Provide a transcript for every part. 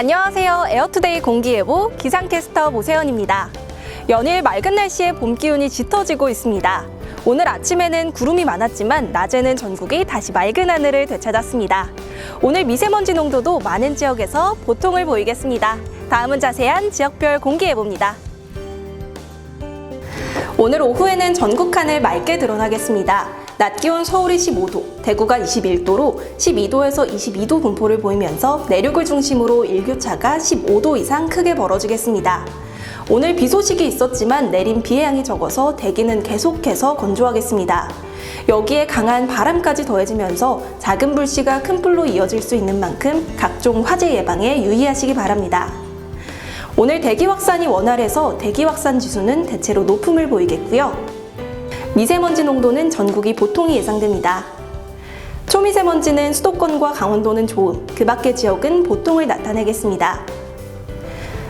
안녕하세요. 에어투데이 공기예보 기상캐스터 모세연입니다. 연일 맑은 날씨에 봄 기운이 짙어지고 있습니다. 오늘 아침에는 구름이 많았지만 낮에는 전국이 다시 맑은 하늘을 되찾았습니다. 오늘 미세먼지 농도도 많은 지역에서 보통을 보이겠습니다. 다음은 자세한 지역별 공기예보입니다. 오늘 오후에는 전국 하늘 맑게 드러나겠습니다. 낮 기온 서울이 15도, 대구가 21도로 12도에서 22도 분포를 보이면서 내륙을 중심으로 일교차가 15도 이상 크게 벌어지겠습니다. 오늘 비 소식이 있었지만 내린 비의 양이 적어서 대기는 계속해서 건조하겠습니다. 여기에 강한 바람까지 더해지면서 작은 불씨가 큰 불로 이어질 수 있는 만큼 각종 화재 예방에 유의하시기 바랍니다. 오늘 대기 확산이 원활해서 대기 확산 지수는 대체로 높음을 보이겠고요. 미세먼지 농도는 전국이 보통이 예상됩니다. 초미세먼지는 수도권과 강원도는 좋음, 그 밖의 지역은 보통을 나타내겠습니다.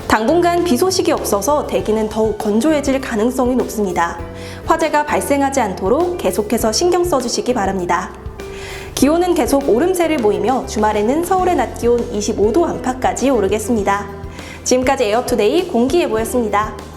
당분간 비 소식이 없어서 대기는 더욱 건조해질 가능성이 높습니다. 화재가 발생하지 않도록 계속해서 신경 써주시기 바랍니다. 기온은 계속 오름세를 보이며 주말에는 서울의 낮 기온 25도 안팎까지 오르겠습니다. 지금까지 에어투데이 공기예보였습니다.